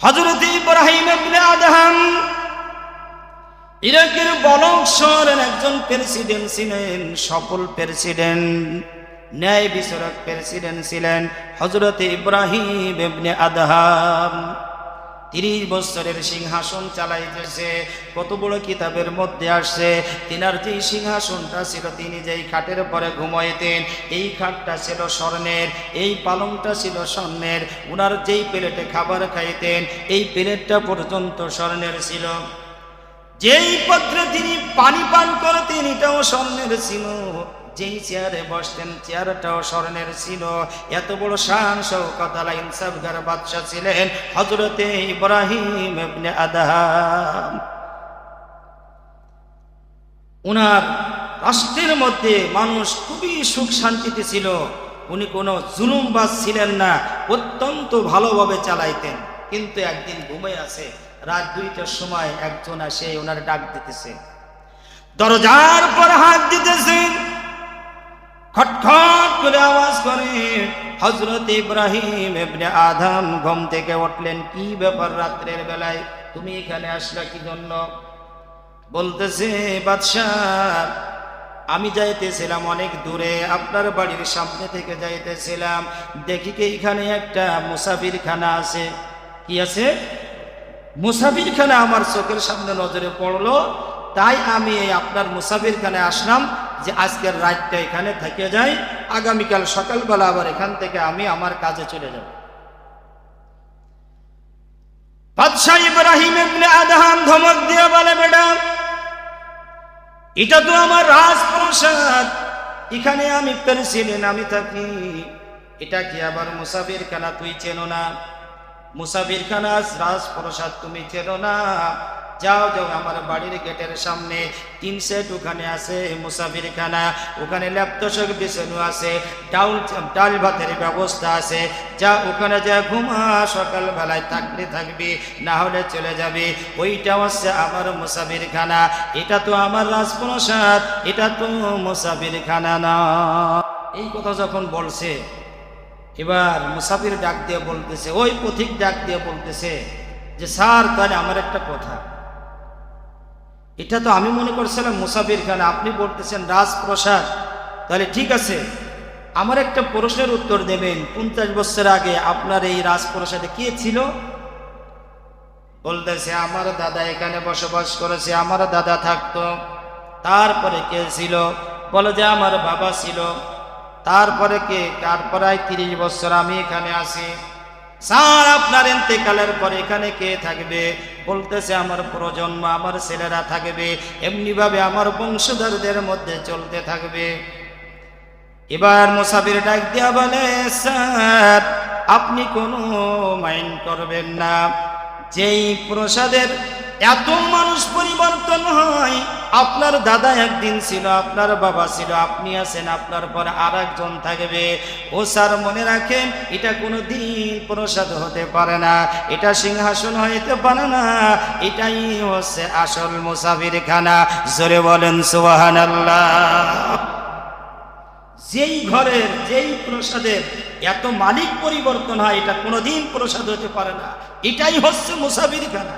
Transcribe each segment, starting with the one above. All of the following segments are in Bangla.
হজরত ইব্রাহিম আদহাম ইরাকের বলক শহরের একজন প্রেসিডেন্ট ছিলেন, সফল প্রেসিডেন্ট ন্যায় বিচারক প্রেসিডেন্ট ছিলেন হজরত ইব্রাহিম আদহাম। তিরিশ বছরের সিংহাসন চালাইতেছে, কত বড় কিতাবের মধ্যে আসছে, তিনার যেই সিংহাসনটা ছিল তিনি যেই খাটের পরে ঘুমাইতেন, এই খাটটা ছিল স্বর্ণের, এই পালংটা ছিল স্বর্ণের, উনার যেই প্লেটে খাবার খাইতেন, এই প্লেটটা পর্যন্ত স্বর্ণের ছিল। যেই পত্রে তিনি পানি পান করতেন, এটাও স্বর্ণের ছিল। যেই চেয়ারে বসতেন, চেয়ারটাও স্বর্ণের ছিল। এত বড় শান শৌকত ইনসাফগার বাদশাহ ছিলেন হজরতে ইব্রাহিম আদহাম। উনার রাষ্ট্রের মধ্যে মানুষ খুবই সুখ শান্তিতে ছিল। উনি কোনো জুলুমবাজ ছিলেন না, অত্যন্ত ভালোভাবে চালাইতেন। কিন্তু একদিন ঘুমে আছে রাত দুইটার সময় একজন আসে ওনার ডাক দিতেছে। দরজার পর হাত দিতেছে। খটখট করে আওয়াজ করে। হজরত ইব্রাহিম এবনে আদম ঘুম থেকে উঠলেন, কি ব্যাপার রাত্রের বেলায়? তুমি এখানে আসলা কি জন্য? বলতেছে, বাদশাহ, আমি যাইতেছিলাম অনেক দূরে, আপনার বাড়ির সামনে থেকে যাইতেছিলাম। দেখি কি এখানে একটা মুসাফির খানা আছে। কি আছে? মুসাফির খানা আমার চোখের সামনে নজরে পড়ল, তাই আমি এই আপনার মুসাফির খানে আসলাম। যে আজকের রাতটা এখানে থেকে যাই আগামীকাল সকালবেলা আবার এখান থেকে আমি আমার কাজে চলে যাব। বাদশাহ ইব্রাহিম ইবনে ধমক দিয়ে বলে এটা তো আমার রাজপ্রসাদ। এখানে আমি প্রেসিডেন্ট আমি থাকি। এটা কি আবার মুসাফির খানা? তুই চেনো না। মুসাফির খানা রাজপ্রসাদ, তুমি চেনো না। যাও যাও, আমার বাড়ির গেটের সামনে। তিন সেট ওখানে আছে মুসাফির খানা ওখানে ল্যাপটসক বিছানো আছে, ডাউল, ডাল ভাতের ব্যবস্থা আছে। যা ওখানে যা ঘুমা, সকালবেলায় থাকলে থাকবি, না হলে চলে যাবে। ওইটা হচ্ছে আমার মুসাফির খানা এটা তো আমার রাজপ্রসাদ, এটা তো মুসাফির খানা না। এই কথা যখন বলছে, এবার মুসাফির ডাক দিয়ে বলতেছে, ওই পথিক ডাক দিয়ে বলতেছে যে, স্যার, তাহলে আমার একটা কথা। এটা তো আমি মনে করছিলাম মুসাফির খান, আপনি বলতেছেন রাজপ্রসাদ। তাহলে ঠিক আছে, আমার একটা প্রশ্নের উত্তর দেবেন, পঞ্চাশ বছর আগে আপনার এই রাজপ্রসাদে কে ছিল? বলতেছে, আমার দাদা এখানে বসবাস করেছে, আমার দাদা থাকতো, তারপরে কে ছিল? বলে যে আমার বাবা ছিল। তারপরে কে? তারপরে তিরিশ বছর আমি এখানে আসি স্যার, আপনার এতেকালের পর এখানে কে থাকবে? বলতেছে, আমার প্রজন্ম, আমার ছেলেরা থাকবে। এমনিভাবে আমার বংশধরদের মধ্যে চলতে থাকবে। এবার মুসাফির ডাক দিয়া বলে, স্যার, আপনি কোনো মাইন্ড করবেন না। যেই প্রসাদের এত মানুষ পরিবর্তন হয়। আপনার দাদা একদিন ছিল, আপনার বাবা ছিল, আপনি আছেন, আপনার পর আর একজন থাকবে। ও স্যার মনে রাখেন, এটা কোনো দিন প্রসাদ হতে পারে না। এটা সিংহাসন হইতে পারে না। এটাই হচ্ছে আসল মুসাফির খানা জোরে বলেন সুবাহান যেই ঘরের, যেই প্রসাদের এত মালিক পরিবর্তন হয়, এটা কোনোদিন প্রসাদ হতে পারে না। এটাই হচ্ছে মুসাফির খানা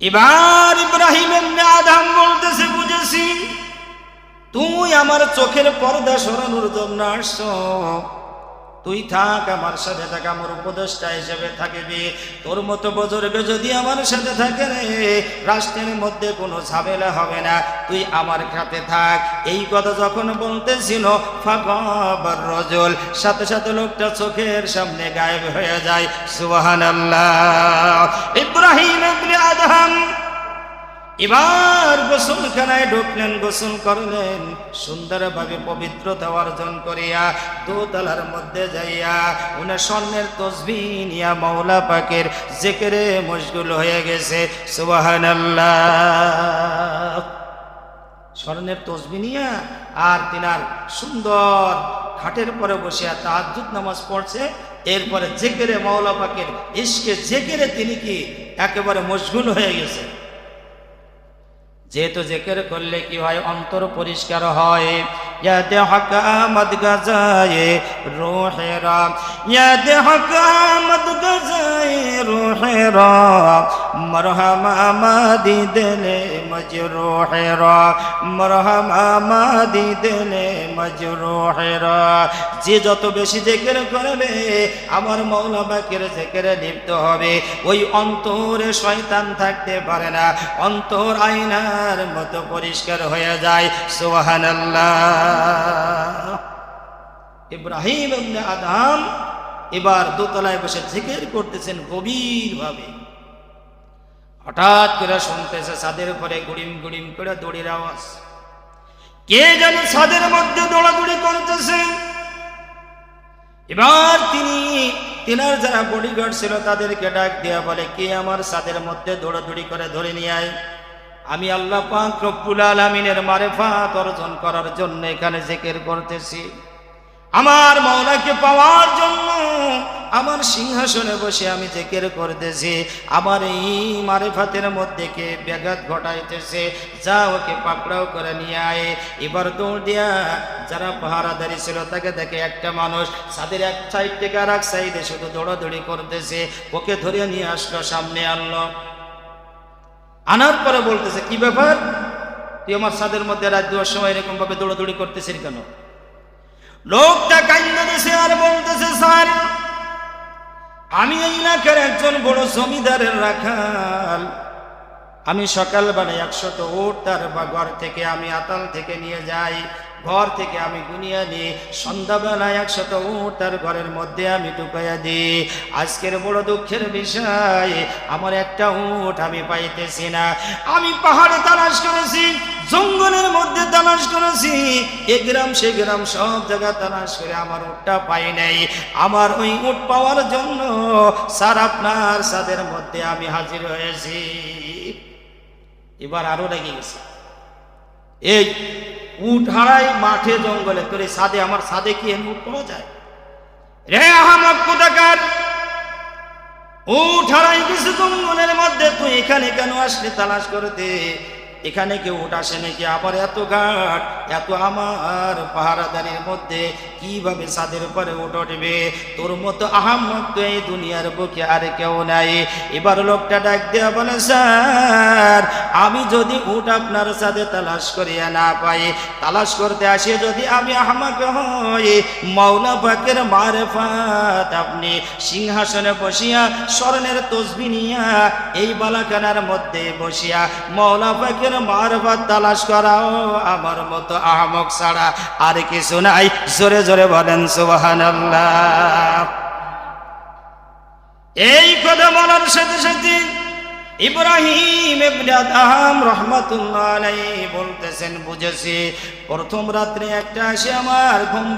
এবার ইব্রাহিম মেয়ে আদাম বলতেছে বুঝেছি। তুই আমার চোখের পর্দা সরানোর জন্য আসছ। তুই থাক, আমার সাথে থাক, আমার উপদেষ্টা হিসেবে থাকবি। তোর মতো বজরবে যদি আমার সাথে থাকে রে, রাষ্ট্রের মধ্যে কোনো ঝামেলা হবে না। তুই আমার খাতে থাক। এই কথা যখন বলতেছিল ফাগর রজল, সাথে সাথে লোকটা চোখের সামনে গায়েব হয়ে যায়। সুবাহান আল্লাহ ইব্রাহিম আদহাম এবার গোসলখানায় ঢুকলেন, গোসল করলেন। সুন্দরভাবে পবিত্রতা অর্জন করিয়া দোতলার মধ্যে যাইয়া উনি স্বর্ণের তসবি নিয়া মৌলা পাকের জেকেরে মশগুল হয়ে গেছে। সুবাহান স্বর্ণের তসবি নিয়া আর তিনার সুন্দর খাটের পরে বসিয়া তাহাজুদ নামাজ পড়ছে। এরপরে জেকেরে মৌলা পাকের ইস্কে জেকেরে তিনি কি একেবারে মশগুল হয়ে গেছে। যেহেতু জেকের করলে কি হয়? অন্তর পরিষ্কার হয়। গজায়ে গজায়ে মরহমা মাদি মজরুহেরা, মরহমা মাদি দিলে মজরুহেরা। যে যত বেশি জেকের করবে, আমার মৌলা বাকের জেকেরে লিপ্ত হবে। ওই অন্তরে শয়তান থাকতে পারে না, অন্তর আয়নার মতো পরিষ্কার হয়ে যায়। সুবহানাল্লাহ। ইব্রাহিম আদম এবার দোতলায় বসে জিকির করতেছেন গভীরভাবে। হঠাৎ করে শুনতেছে ছাদের উপরে গুড়িম গুড়িম করে দড়ির আওয়াজ। কে যেন ছাদের মধ্যে দৌড়াদৌড়ি করতেছে। এবার তিনি তিনার যারা বডিগার্ড ছিল তাদেরকে ডাক দেয়া বলে, কে আমার ছাদের মধ্যে দৌড়াদৌড়ি করে ধরে নিয়ে আয়। আমি আল্লাহ পাক রব্বুল আলামিনের মারেফাত অর্জন করার জন্য এখানে জিকির করতেছি। আমার মৌলাকে পাওয়ার জন্য আমার সিংহাসনে বসে আমি জেকের করতেছি। আমার এই মারেফাতের মধ্যে কে ব্যাঘাত ঘটাইতেছে, যা ওকে পাকড়াও করে নিয়ে আয়। এবার দৌড় দিয়া যারা পাহারাদারি ছিল, তাকে দেখে একটা মানুষ ছাদের এক সাইড থেকে আর এক সাইডে শুধু দৌড়াদৌড়ি করতেছে। ওকে ধরে নিয়ে আসলো, সামনে আনলো। আনার পরে বলতেছে, কি ব্যাপার? তুই আমার ছাদের মধ্যে রাত দেওয়ার সময় এরকম ভাবে দৌড়াদৌড়ি করতেছিস কেন? লোকটা কান্দতেছে আর বলতেছে, স্যার, আমি এই এলাকার একজন বড় জমিদারের রাখাল। আমি সকালবেলায় একশো ওট তার বা ঘর থেকে আমি আতাল থেকে নিয়ে যাই। ঘর থেকে আমি গুনিয়া দিই। সন্ধ্যাবেলায় একশত উট তার ঘরের মধ্যে আমি ঢুকাইয়া দিই। আজকের বড় দুঃখের বিষয়, আমার একটা উঠ আমি পাইতেছি না। আমি পাহাড়ে তালাশ করেছি, জঙ্গলের মধ্যে তালাশ করেছি। এ গ্রাম, সে গ্রাম, সব জায়গা তালাশ করে আমার উটটা পাই নাই। আমার ওই উঠ পাওয়ার জন্য, স্যার আপনার সাদের মধ্যে আমি হাজির হয়েছি। এবার আরও রেগে গেছে। এই হারাই মাঠে জঙ্গলে। তোরে সাদে, আমার সাদে কি এমন উট পাওয়া যায়? রে আহমদ কোথাকার? কিছু জঙ্গলের মধ্যে, তুই এখানে কেন আসলে তালাশ করতে? এখানে কেউ উঠ আসে নাকি? আবার এত ঘাট এত আমার পাহারাদারির মধ্যে কীভাবে সাদের উপরে উঠ উঠবে? তোর মতো আহম্মদ তো এই দুনিয়ার বুকে আর কেউ নাই। এবার লোকটা ডাক দেয়া বলে, স্যার, আমি যদি উঠ আপনার সাথে তালাশ করিয়া না পাই, তালাশ করতে আসি যদি আমি আহমাক হই মৌলা পাকের মারেফাত আপনি সিংহাসনে বসিয়া স্মরণের তসবি নিয়া এই বালাখানার মধ্যে বসিয়া মৌলা পাকের মারফাত তালাশ করাও, আমার মতো আহমক ছাড়া আর কিছু নাই। জোরে জোরে বলেন, সুবহানাল্লাহ। এই কথা বলার সাথে সাথে বলতেছেন, বুঝেছি, প্রথম রাত্রে একটা আসে আমার ঘুম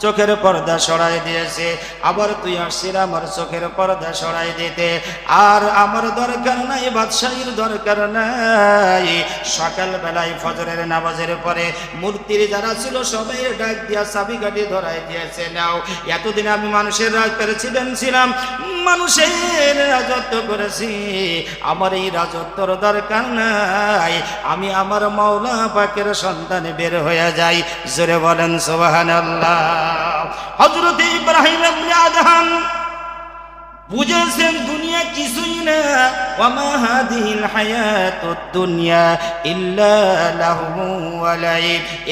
চোখের পর্দা সরাই দিয়েছে। আবার তুই আসছিস আমার চোখের পর্দা সরাই দিতে। আর আমার দরকার নাই, বাদশাহীর দরকার নাই। সকাল বেলায় ফজরের নামাজের পরে মূর্তির যারা ছিল, সবাই ডাক দিয়া চাবি কাটি ধরাই দিয়েছে, নাও। এতদিন আমি মানুষের রাজ প্রেসিডেন্ট ছিলাম। মানুষের রাজত্ব করেছি। আমার এই রাজত্বর দরকার নাই। আমি আমার মাওলা পাকের সন্তান বের হয়ে যাই। জোরে বলেন সোবাহান আল্লাহ হজরত ইব্রাহিম আদহান বুঝেছেন দুনিয়া কিছুই না। ওয়ামা হাদিহিল হায়াতুদ দুনিয়া ইল্লা লাহু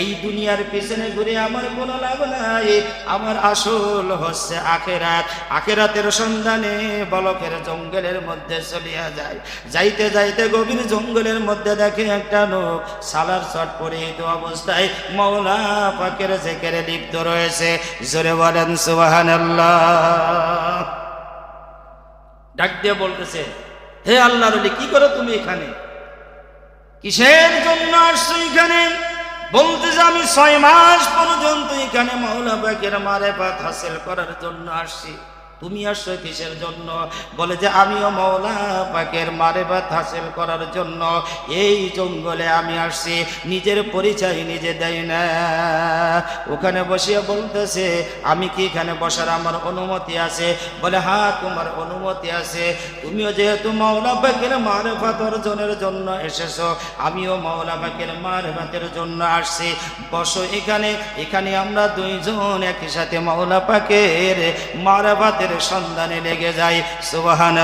এই দুনিয়ার পিছনে ঘুরে আমার কোনো লাভ নাই। আমার আসল হচ্ছে আখেরাত। আখেরাতের সন্ধানে বলকের জঙ্গলের মধ্যে চলিয়া যায়। যাইতে যাইতে গভীর জঙ্গলের মধ্যে দেখে একটা লোক সালার শট পরিহিত অবস্থায় মৌলা পাকের জেকেরে লিপ্ত রয়েছে। জোরে বলেন সুবহানাল্লাহ। ডাক দিয়ে বলতেছে, হে আল্লাহ রলি কি করো তুমি এখানে? কিসের জন্য আসছো এখানে? বলতেছে আমি ছয় মাস পর্যন্ত এখানে মৌলা বাকের মারে পাত হাসিল করার জন্য আসছি। তুমি আসছো কিসের জন্য? বলে যে আমিও মৌলা পাকের মারেবাত হাসিল করার জন্য। এই জঙ্গলে আমি আসছি, নিজের পরিচয় নিজে দেয় না। ওখানে বসিয়ে বলতেছে, আমি কি এখানে বসার আমার অনুমতি আছে? বলে হ্যাঁ তোমার অনুমতি আছে। তুমিও যেহেতু মাওলা পাকের মারেফাত অর্জনের জন্য এসেছ, আমিও মাওলা পাকের মারেফাতের জন্য আসছি। বসো এখানে এখানে আমরা দুইজন একই সাথে মাওলা পাকের মারেফাতের সন্ধানে লেগে যাই সুবাহান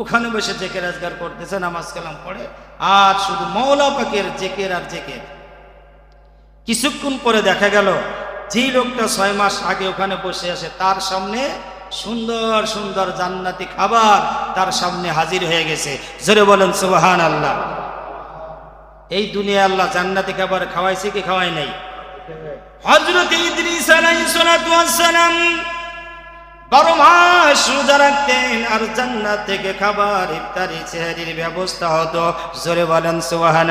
ওখানে বসে জেকে রাজগার করতেছে নামাজ কালাম পড়ে। আর শুধু মৌলা পাকের জেকের আর জেকের। কিছুক্ষণ পরে দেখা গেল, যেই লোকটা ছয় মাস আগে ওখানে বসে আছে, তার সামনে সুন্দর সুন্দর জান্নাতি খাবার তার সামনে হাজির হয়ে গেছে। জোরে বলেন সুবাহান আল্লাহ এই দুনিয়া আল্লাহ জান্নাতি খাবার খাওয়াইছে কি খাওয়াই নাই? হজরত ইদ্রিস আলাইহিস সালাতু সালাম বারো মাস রোজা রাখতেন আর জান্নাত থেকে খাবার, ইফতারি, চেহারির ব্যবস্থা হতো। জোরে বলেন সুবাহান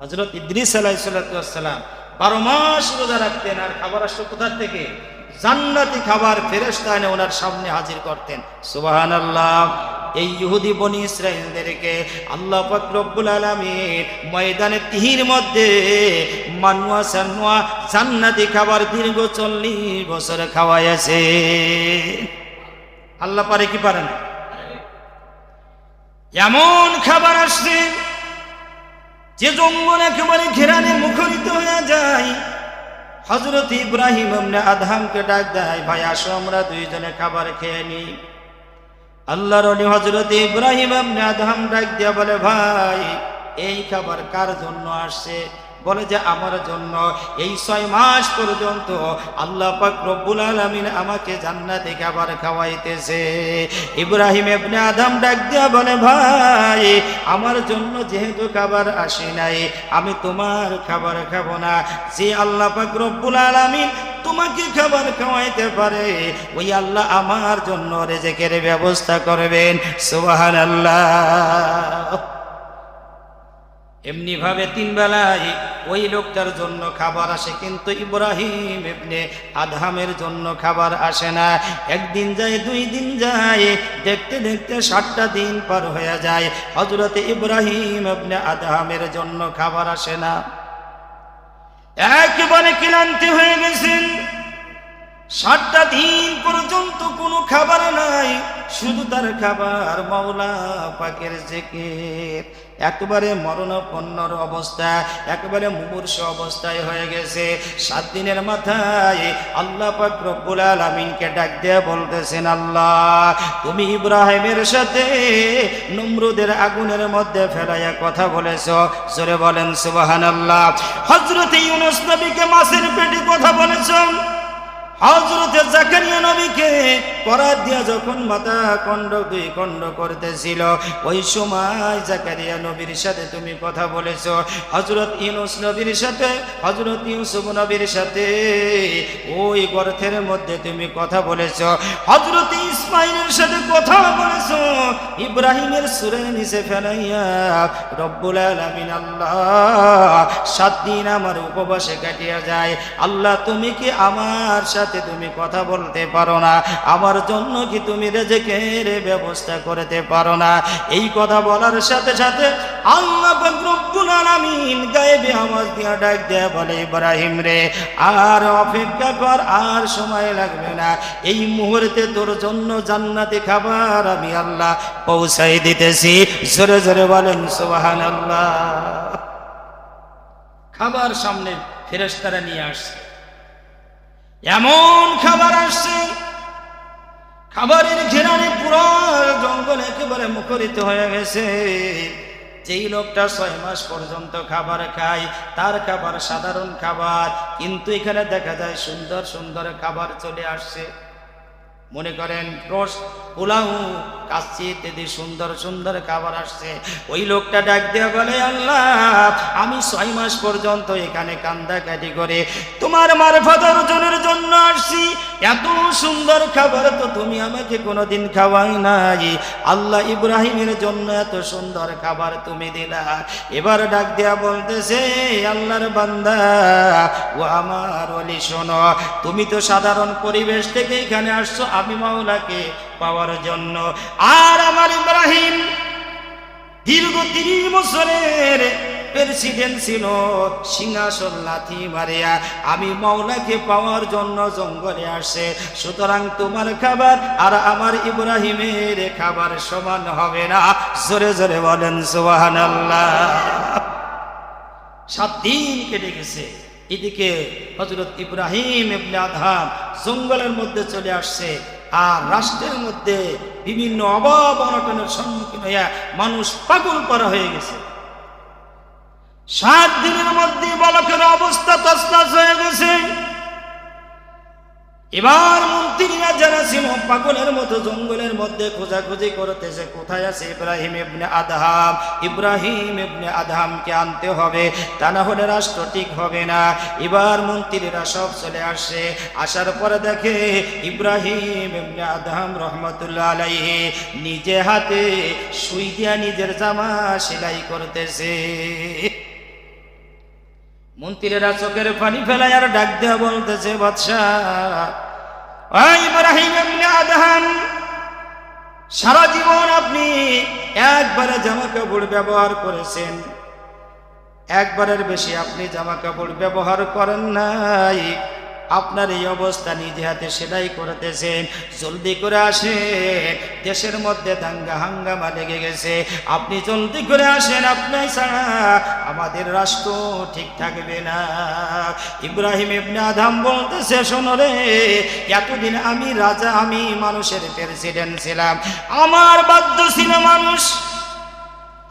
হজরত ইদ্রিস আলাইসালাম বারো মাস রোজা রাখতেন আর খাবার আসতো কোথার থেকে? জান্নাতি খাবার ফেরেস্তা এনে ওনার সামনে হাজির করতেন। সুবাহান আল্লাহ এই ইহুদি বনি ইসরায়েলদেরকে আল্লাহ রব্বুল আলামিন ময়দানে তিহির মধ্যে মানুয়া সানুয়া জান্নাতি খাবার দীর্ঘ চল্লিশ বছরে খাওয়াইছে আল্লাহ পারে কি পারে না এমন খাবার আসছে যে জঙ্গল একেবারে ঘেরানে মুখরিত হয়ে যায়। হজরত ইব্রাহিম আধামকে ডাক দেয়, ভাই, আসো, আমরা দুইজনে খাবার খেয়ে নিই। আল্লাহর অলি হজরত ইব্রাহিম আমনে আধাম ডাক দিয়া বলে, ভাই, এই খাবার কার জন্য আসছে? বলে যে, আমার জন্য। এই ছয় মাস পর্যন্ত আল্লাহ পাক রব্বুল আলামিন আমাকে জান্নাতে খাবার খাওয়াইতেছে। ইব্রাহিম ইবনে আদম ডাক দিয়া বলে, ভাই, আমার জন্য যেহেতু খাবার আসে নাই, আমি তোমার খাবার খাব না। যে আল্লাহ পাক রব্বুল আলামিন তোমাকে খাবার খাওয়াইতে পারে। ওই আল্লাহ আমার জন্য রেজেকের ব্যবস্থা করবেন। সুবহানাল্লাহ। এমনি ভাবে তিন বেলায় ওই লোকটার জন্য খাবার আসে, কিন্তু ইব্রাহিম এমনি আধামের জন্য খাবার আসে না। একদিন যায়, দুই দিন যায়, দেখতে দেখতে সাতটা দিন পার হয়ে যায়। হজরতে ইব্রাহিম এমনি আধামের জন্য খাবার আসে না। একেবারে ক্লান্তি হয়ে গেছেন। সাতটা দিন পর্যন্ত কোনো খাবার নাই, শুধু তার খাবার মাওলা পাকের জেকের। একবারে মরণপন্নর অবস্থা, একবারে মুমূর্ষ অবস্থায় হয়ে গেছে। সাত দিনের মাথায় আল্লাহ পাক রব্বুল আলামিনকে ডাক দিয়ে বলতেছেন, আল্লাহ, তুমি ইব্রাহিমের সাথে নমরুদের আগুনের মধ্যে ফেলাইয়া কথা বলেছ। জোরে বলেন, সুবহানাল্লাহ। হযরত ইউনুস নবীকে মাছের পেটে কথা বলেছেন। হজরতে জাকারিয়া নবীকে করার দিয়া যখন মাথা খণ্ড দুই খণ্ড করতেছিল, ওই সময় জাকারিয়া নবীর সাথে তুমি কথা বলেছ। হজরত ইউনুস নবীর সাথে হজরত ইউসুফ নবীর সাথে, ওই গর্থের মধ্যে তুমি কথা বলেছ। হজরত ইসমাইলের সাথে কথা বলেছ। ইব্রাহিমের সুরের নিচে ফেলাইয়া, রব্বুল আলামিন, আল্লাহ, সাত দিন আমার উপবাসে কাটিয়া যায়। আল্লাহ, তুমি কি আমার সাথে তুমি কথা বলতে পারো না? আমার জন্য কি তুমি রেজেকের ব্যবস্থা করতে পারো না? এই কথা বলার সাথে সাথে আল্লাহ গায়েবে আওয়াজ দিয়া ডাক দেয়া বলে, ইব্রাহিম রে, আর অপেক্ষা কর, আর সময় লাগবে না। এই মুহূর্তে তোর জন্য জান্নাতে খাবার আমি আল্লাহ পৌঁছাই দিতেছি। জোরে জোরে বলেন খাবার সামনে ফেরেশতারা নিয়ে আসছে। এমন খাবার আসছে খাবারের ঘেরানে পুরো জঙ্গল একেবারে মুখরিত হয়ে গেছে। যেই লোকটা ছয় মাস পর্যন্ত খাবার খায়, তার খাবার সাধারণ খাবার, কিন্তু এখানে দেখা যায় সুন্দর সুন্দর খাবার চলে আসছে। মনে করেন রস পোলাও কাচ্ছি ইত্যাদি সুন্দর সুন্দর খাবার আসছে। ওই লোকটা ডাক দিয়ে বলে, আল্লাহ, আমি ছয় মাস পর্যন্ত এখানে কান্দা কাটি করে তোমার মারফত অর্জনের জন্য আসছি। এত সুন্দর খাবার তো তুমি আমাকে কোনোদিন খাওয়াই নাই। আল্লাহ ইব্রাহিমের জন্য এত সুন্দর খাবার তুমি দিলা। এবার ডাক দিয়া বলতেছে, আল্লাহর বান্দা, ও আমার অলি শোনো, তুমি তো সাধারণ পরিবেশ থেকে এখানে আসছো আমি মাওলাকে পাওয়ার জন্য। আর আমার ইব্রাহিম দীর্ঘ তিরিশ বছরের জন্য জঙ্গলে সুতরাং তোমার খাবার আর আমার ইব্রাহিমের খাবার সমান হবে না। জোরে জোরে বলেন সাত কেটে গেছে। এদিকে হজরত ইব্রাহিম এবলে আধাম জঙ্গলের মধ্যে চলে আসছে আর রাষ্ট্রের মধ্যে বিভিন্ন অভাব অনটনের সম্মুখীন হইয়া মানুষ পাগল করা হয়ে গেছে। সাত দিনের মধ্যে বালকের অবস্থা তসনাস হয়ে গেছে। এবার মন্ত্রীরা যারা ছিল পাগলের মতো, জঙ্গলের মধ্যে খোঁজাখুঁজি করতেছে কোথায় আছে? ইব্রাহিম ইবনে আদহাম। ইব্রাহিম ইবনে আদহামকে আনতে হবে, তা না হলে রাষ্ট্র ঠিক হবে না। এবার মন্ত্রীরা সব চলে আসে। আসার পরে দেখে ইব্রাহিম ইবনে আদহাম রহমতুল্লাহ আলাইহি নিজে হাতে সুই দিয়া নিজের জামা সেলাই করতেছে। মন্ত্রীরা চোখের পানি ফেলায় আর ডাক দেওয়া বলতেছে বাদশাহ সারা জীবন আপনি একবারে জামা কাপড় ব্যবহার করেছেন। একবারের বেশি আপনি জামা কাপড় ব্যবহার করেন নাই। আপনার এই অবস্থা নিজে হাতে সেলাই করতেছেন জলদি করে আসেন দেশের মধ্যে দাঙ্গা হাঙ্গামা লেগে গেছে। আপনি জলদি করে আসেন, আপনাই ছাড়া আমাদের রাষ্ট্র ঠিক থাকবে না। ইব্রাহিম ইবনে আধাম বলতেছে, শোনো রে, এতদিন আমি রাজা, আমি মানুষের প্রেসিডেন্ট ছিলাম। আমার বাধ্য ছিল মানুষ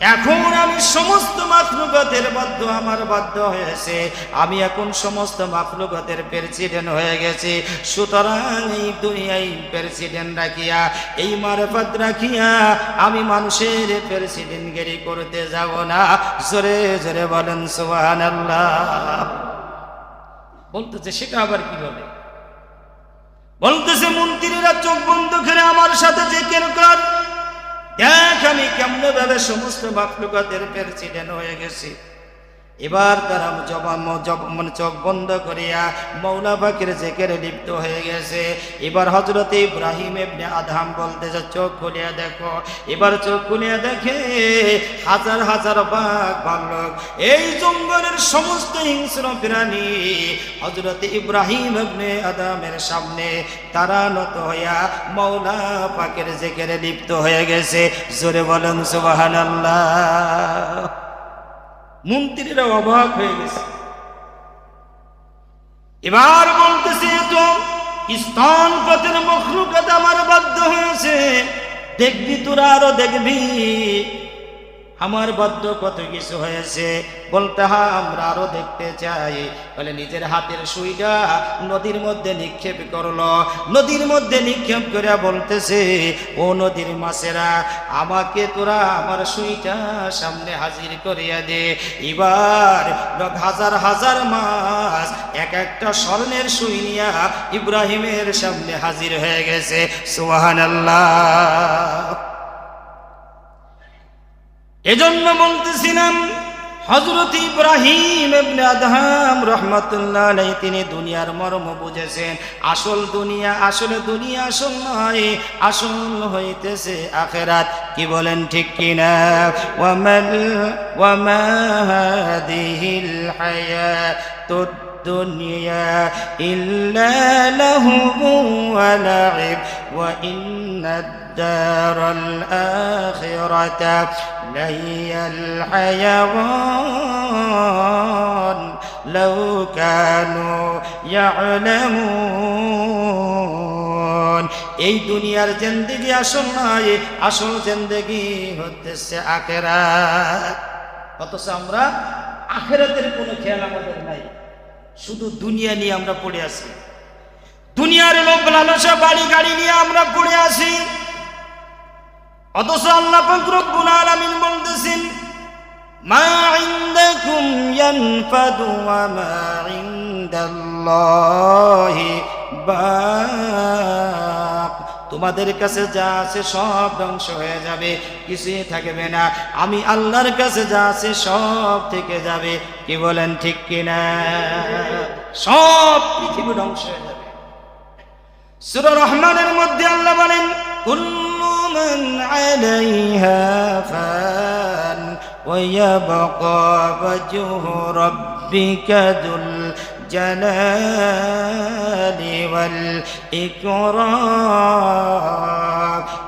এখন আমি সমস্ত মাফলুগতের বাধ্য, আমার বাধ্য হয়েছে। আমি এখন সমস্ত মাফলুগতের প্রেসিডেন্ট হয়ে গেছি। সুতরাং এই দুনিয়ায় প্রেসিডেন্ট রাখিয়া, এই মারফত রাখিয়া আমি মানুষের প্রেসিডেন্টগিরি করতে যাব না। জোরে জোরে বলেন সোহান বলতেছে, সেটা আবার কি বলে বলতেছে, মন্ত্রীরা চোখ বন্ধ করে আমার সাথে যে কেন কর। দেখ আমি কেমন ভাবে সমস্ত মাকলুকাতের প্রেসিডেন্ট হয়ে গেছি? এবার তারা জবান মানে চোখ বন্ধ করিয়া মৌলা পাখির জেকের লিপ্ত হয়ে গেছে। এবার হজরত ইব্রাহিম এমনি আধাম বলতেছে চোখ খুলিয়া দেখো। এবার চোখ খুলিয়া দেখে হাজার হাজার বাঘ, ভাল্লুক, এই জঙ্গলের সমস্ত হিংস্র প্রাণী হজরত ইব্রাহিম এমনি আদামের সামনে তারা নত হইয়া মৌলা পাখির জেকের লিপ্ত হয়ে গেছে। জোরে বলেন সুবাহান আল্লাহ মন্ত্রীরা অবাক হয়ে গেছে। এবার বলতেছে তো স্থান পথের মখলুকাত আমার বাধ্য হয়েছে। দেখবি তোরা আরও দেখবি। আমার বদ্ধ কত কিছু হয়েছে? বলতে হা আমরা আরও দেখতে চাই। বলে, নিজের হাতের সুইটা নদীর মধ্যে নিক্ষেপ করল। নদীর মধ্যে নিক্ষেপ করে বলতেছে, ও নদীর মাছেরা, আমাকে তোরা আমার সুইটা সামনে হাজির করিয়া দে। এবার হাজার হাজার মাছ এক একটা স্বর্ণের সুই নিয়া ইব্রাহিমের সামনে হাজির হয়ে গেছে। সোহান আল্লাহ এজন্য বলতেছিলাম হজরত ইব্রাহিম আদহাম রহমতুল্লাহ তিনি দুনিয়ার মর্ম বুঝেছেন। আসল দুনিয়া আসলে দুনিয়া, আসল নয়, আসল হইতেছে আখেরাত। কি বলেন ঠিক কিনা? ওয়ামাল ওয়ামাহাদিহিল হায়াতুদ দুনিয়া ইল্লা লাহু ওয়া ওয়া ইন্নাদ الدار الآخرة لهي الحيوان لو كانوا يعلمون এই দুনিয়ার জিন্দগি আসল নয় আসল জিন্দগি হতেছে আখেরাত অথচ আমরা আখেরাতের কোনো খেয়াল আমাদের নাই শুধু দুনিয়া নিয়ে আমরা পড়ে আছি দুনিয়ার লোক লালসা বাড়ি গাড়ি নিয়ে আমরা পড়ে আসি অথচ আল্লাহ আলামিন বলতেছেন তোমাদের কাছে যা আছে সব ধ্বংস হয়ে যাবে, কিছুই থাকবে না। আমি আল্লাহর কাছে যা আছে সব থেকে যাবে। কি বলেন ঠিক কিনা? সব পৃথিবী ধ্বংস হয়ে যাবে। সুর রহমানের মধ্যে আল্লাহ বলেন ফান ওয়া ইয়াবকা ওয়াজহু রাব্বিকা দুল জালালি ওয়াল ইকরাম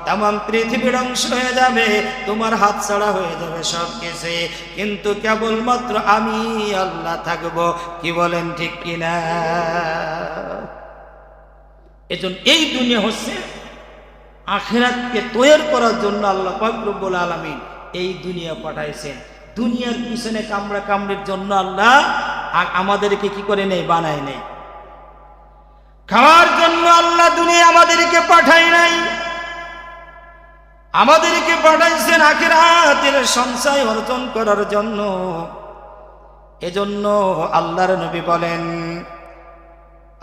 তাম পৃথিবী ধ্বংস হয়ে যাবে, তোমার হাত ছাড়া হয়ে যাবে সব কিছু কিন্তু কেবলমাত্র আমি আল্লাহ থাকব, কি বলেন ঠিক কিনা? এজন্য এই দুনিয়া হচ্ছে আখেরাতকে তৈরি করার জন্য আল্লাহ পাকরব্বুল আলমিন এই দুনিয়া পাঠাইছেন। দুনিয়ার পিছনে কামড়া কামড়ের জন্য আল্লাহ আমাদেরকে কি করে নেই বানায় নেই খাওয়ার জন্য আল্লাহ দুনিয়া আমাদেরকে পাঠায় নাই। আমাদেরকে পাঠাইছেন আখেরাতের সঞ্চয় অর্জন করার জন্য। এজন্য আল্লাহর নবী বলেন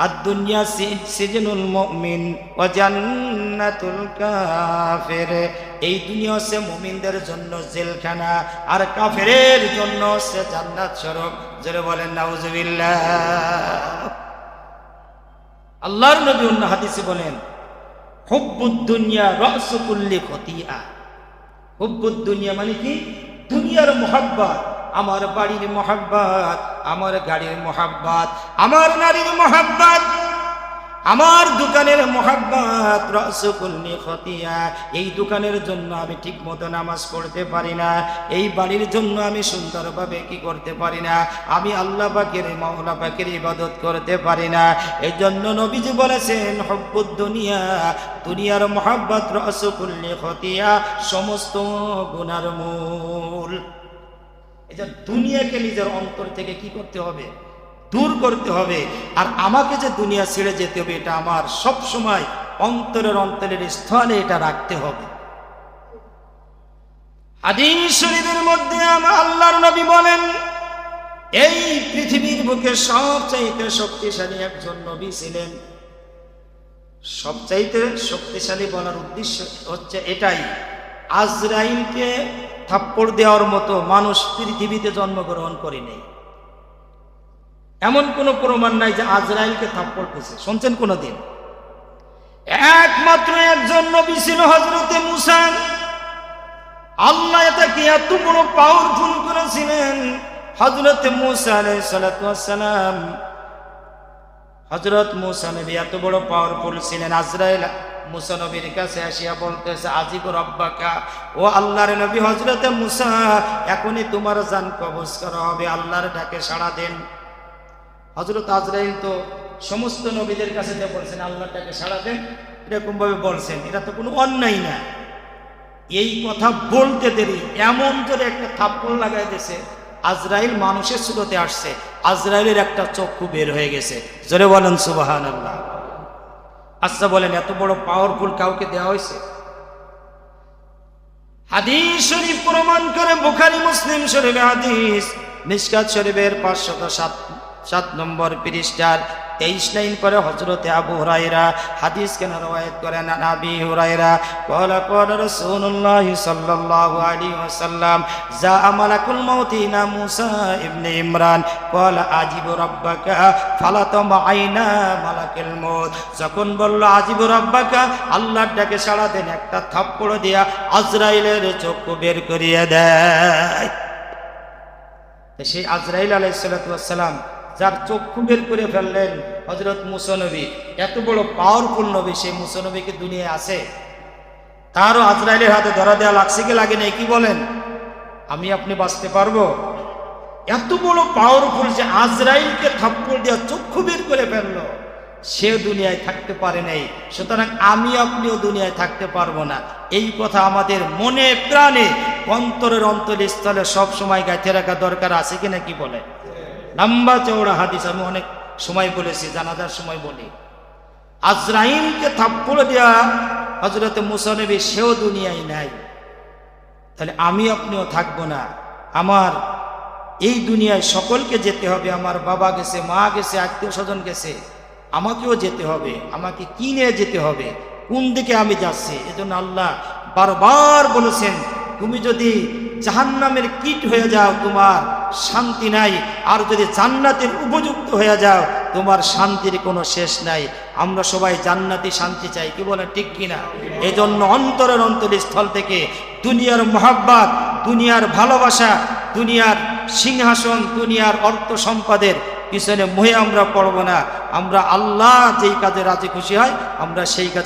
আদ-দুনিয়া সি- সিজনুল মুমিন ওয়া জান্নাতুল কাফির। এই দুনিয়া হচ্ছে মুমিনদের জন্য জেলখানা, আর কাফেরের জন্য হচ্ছে জান্নাত স্বরূপ। জোরে বলেন নাউজুবিল্লাহ আল্লাহর নবী অন্য হাদিসে বলেন, হুব্বুদ দুনিয়া রাসু কুল্লি খতিয়া হুব্বুদ দুনিয়া মানে কি? দুনিয়ার মোহাব্বত। আমার বাড়ির মোহাব্বত, আমার গাড়ির মোহাব্বত, আমার নারীর মোহাব্বত, আমার দোকানের মোহাব্বত রসকুল্লি খতিয়া এই দোকানের জন্য আমি ঠিক মতো নামাজ পড়তে পারি না, এই বাড়ির জন্য আমি সুন্দরভাবে কি করতে পারি না, আমি আল্লাহ পাকের, মাওলা পাকের ইবাদত করতে পারি না। এই জন্য নবীজি বলেছেন, হব্বুদ দুনিয়া, দুনিয়ার মোহাব্বত রসকুল্লি খতিয়া সমস্ত গুনার মূল। এই দুনিয়াকে নিজের অন্তর থেকে কি করতে হবে? দূর করতে হবে। আর আমাকে যে দুনিয়া ছেড়ে যেতে হবে, এটা আমার সব সময় অন্তরের অন্তরের স্থলে এটা রাখতে হবে। হাদিস শরীফের মধ্যে আমার আল্লাহর নবী বলেন, এই পৃথিবীর বুকে সবচাইতে শক্তিশালী একজন নবী ছিলেন। সবচাইতে শক্তিশালী বলার উদ্দেশ্য হচ্ছে এটাই, আজরাইলকে থাপ্পড় দেওয়ার মতো মানুষ পৃথিবীতে জন্মগ্রহণ করেনি এমন কোনো প্রমাণ নাই যে আজরাইলকে থাপ্পড় দিয়েছে শুনছেন কোনোদিন? একমাত্র একজন নবী ছিল হজরতে মুসান আল্লাহ তাকে এত বড় পাওয়ারফুল করেছিলেন। হজরতে মুসা আলাইসালাম হজরত মুসা নবী এত বড় পাওয়ারফুল ছিলেন। আজরাইল মুসা নবীর কাছে আসিয়া বলতেছে, আজিব রব্বাকা, ও আল্লাহর নবী হজরতে মুসা, এখনই তোমার জান কবজ করা হবে, আল্লাহর ডাকে সাড়া দেন। হজরত আজরাইল তো সমস্ত নবীদের কাছে যে বলছেন আল্লাহটাকে সাড়া দেন। এরকম ভাবে বলছেন, এটা তো কোনো অন্যায় না। এই কথা বলতে দেরি, এমন করে একটা থাপ্পড় লাগাই দিয়েছে আজরাইল মানুষের সুরতে আসছে, আজরাইলের একটা চক্ষু বের হয়ে গেছে। জোরে বলেন সুবাহান আল্লাহ আচ্ছা বলেন, এত বড় পাওয়ারফুল কাউকে দেওয়া হয়েছে? হাদিস শরীফ প্রমাণ করে বুখারি, মুসলিম শরীফে হাদিস। মিসকাত শরীফের পাঁচশত সাত সাত নম্বর পৃষ্ঠার তেইশ লাইন পরে হজরতে আবু হুরাইরা হাদিস কেন রওয়ায়ত করেন আবি হুরাইরা কল কল রসুল্লাহ সাল্লাল্লাহু আলাইহি ওয়াসাল্লাম, যা আমালাকুল মাউতি না মুসা ইবনে ইমরান? কল আজিব রব্বাকা ফালাতম আইনা মালাকুল মউত। যখন বলল, আজিব রব্বাকা, আল্লাহর ডাকে সারা দিন, একটা থাপ্পড় দিয়া আজরাইলের চক্ষু বের করিয়ে দেয়। সেই আজরাইল আলাইসালাম যার চক্ষু বের করে ফেললেন হজরত মুসনবী এত বড় পাওয়ারফুল নবী সেই মুসনবীকে দুনিয়ায় আছে। তারও আজরাইলের হাতে ধরা দেওয়া লাগছে কি লাগে না কি বলেন? আমি আপনি বাঁচতে পারব? এত বড় পাওয়ারফুল যে আজরাইলকে থাপ্পড় দেওয়া চক্ষু বের করে ফেলল, সে দুনিয়ায় থাকতে পারে নাই। সুতরাং আমি আপনিও দুনিয়ায় থাকতে পারব না। এই কথা আমাদের মনে প্রাণে অন্তরের অন্তরস্থলে সব সময় গাইতে রাখা দরকার আছে কিনা কি বলে? লম্বা চৌড়া হাদিস, আমি অনেক সময় বলেছি, জানাজার সময় বলি। আজরাইলকে থাপ্পড় দেওয়া হজরত মুসানবী সেও দুনিয়ায় নাই। তাহলে আমি আপনিও থাকব না। আমার এই দুনিয়ায় সকলকে যেতে হবে, আমার বাবা গেছে, মা গেছে, আত্মীয় স্বজন গেছে, আমাকেও যেতে হবে, আমাকে কি নিয়ে যেতে হবে, কোন দিকে আমি যাচ্ছি? এজন্য আল্লাহ বারবার বলেছেন, তুমি যদি জাহান্নামের কীট হয়ে যাও, তোমার শান্তি নাই। আর যদি জান্নাতের উপযুক্ত হয়ে যাও, তোমার শান্তির কোনো শেষ নাই। আমরা সবাই জান্নাতি শান্তি চাই, কি বলে ঠিক কিনা? এজন্য অন্তরের অন্তরস্থল থেকে দুনিয়ার মহাব্বাত, দুনিয়ার ভালোবাসা, দুনিয়ার সিংহাসন, দুনিয়ার অর্থ সম্পদের পিছনে মুহে আমরা পড়ব না। আমরা আল্লাহ যেই কাজে রাজি খুশি হয়, আমরা সেই কাজ